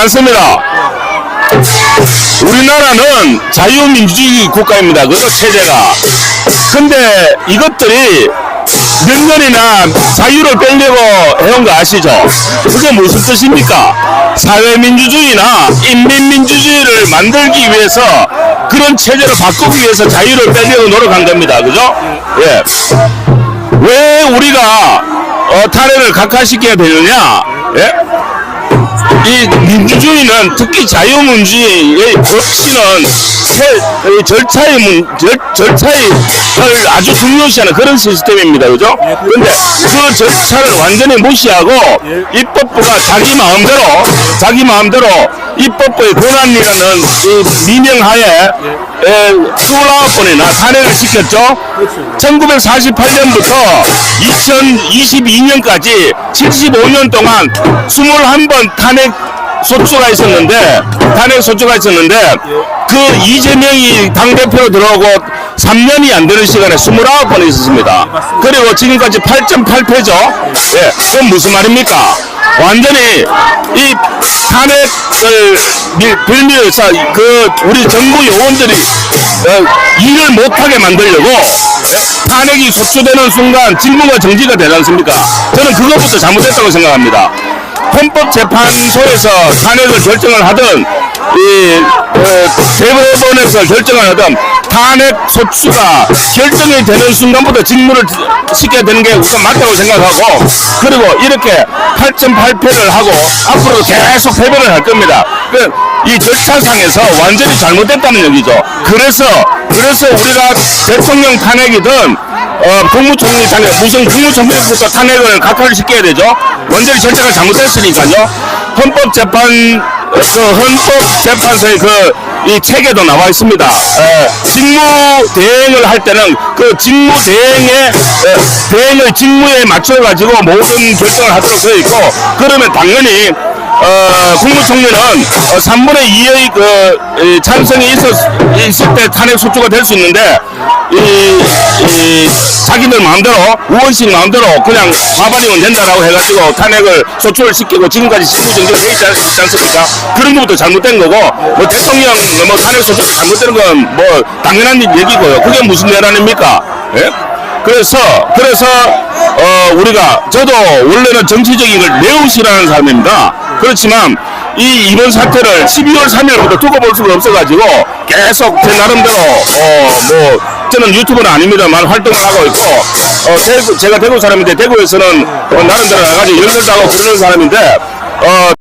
많습니다. 우리나라는 자유민주주의 국가입니다. 그죠 체제가. 근데 이것들이 몇 년이나 자유를 빼려고 해온 거 아시죠? 그게 무슨 뜻입니까? 사회민주주의나 인민민주주의를 만들기 위해서 그런 체제를 바꾸기 위해서 자유를 빼려고 노력한 겁니다. 그죠? 예. 왜 우리가 어, 탄핵을 각하시켜야 되느냐? 예? 이 민주주의는 특히 자유민주주의의 법치는 세- 이 절차의 문, 절, 절차의 걸 아주 중요시하는 그런 시스템입니다. 그죠? 근데 그 절차를 완전히 무시하고 입법부가 자기 마음대로 자기 마음대로 입법부의 권한이라는 이 미명하에 29번이나 탄핵을 시켰죠. 1948년부터 2022년까지 75년 동안 21번 탄핵 소추가 있었는데 탄핵 소추가 있었는데 그 이재명이 당대표로 들어오고 3년이 안 되는 시간에 29번 있었습니다. 그리고 지금까지 8.8패죠. 예, 그건 무슨 말입니까? 완전히 이 탄핵을 밀- 빌미해서 그 우리 정부 요원들이 어, 일을 못하게 만들려고 예? 탄핵이 소추되는 순간 직무가 정지가 되지 않습니까? 저는 그것부터 잘못했다고 생각합니다. 헌법재판소에서 탄핵을 결정을 하든 이 어, 대법원에서 결정을 하든 탄핵 소추가 결정이 되는 순간부터 직무를 시켜야 되는 게 우선 맞다고 생각하고 그리고 이렇게 8.8패를 하고 앞으로도 계속 패배를 할 겁니다. 그, 이 절차상에서 완전히 잘못됐다는 얘기죠. 그래서 그래서 우리가 대통령 탄핵이든 어, 국무총리 탄핵, 무슨 국무총리부터 탄핵을 각하를 시켜야 되죠. 완전히 절차가 잘못됐으니까요. 헌법재판, 그 헌법 재판소의 그, 이 책에도 나와 있습니다. 에, 직무 대행을 할 때는 그 직무 대행의, 에, 대행의 직무에 맞춰 가지고 모든 결정을 하도록 되어 있고, 그러면 당연히 어, 국무총리는 어, 3분의 2의 그 이, 찬성이 있었, 있을 때 탄핵 소추가 될 수 있는데 이, 이 자기들 마음대로 우원식 마음대로 그냥 과반이면 된다라고 해가지고 탄핵을 소추를 시키고 지금까지 실무정지가 돼 있지, 않- 있지 않습니까? 그런 것부터 잘못된 거고 뭐 대통령 뭐 탄핵 소추가 잘못되는 건 뭐 당연한 얘기고요. 그게 무슨 내란입니까? 예? 그래서 그래서 어 우리가 저도 원래는 정치적인 걸 매우 싫어하는 사람입니다. 그렇지만 이 이번 사태를 12월 3일부터 두고 볼 수가 없어가지고 계속 제 나름대로 어 뭐 저는 유튜브는 아닙니다만 활동을 하고 있고 어 대구, 제가 대구 사람인데 대구에서는 어, 나름대로 나가지고 연설도 하고 그러는 사람인데 어.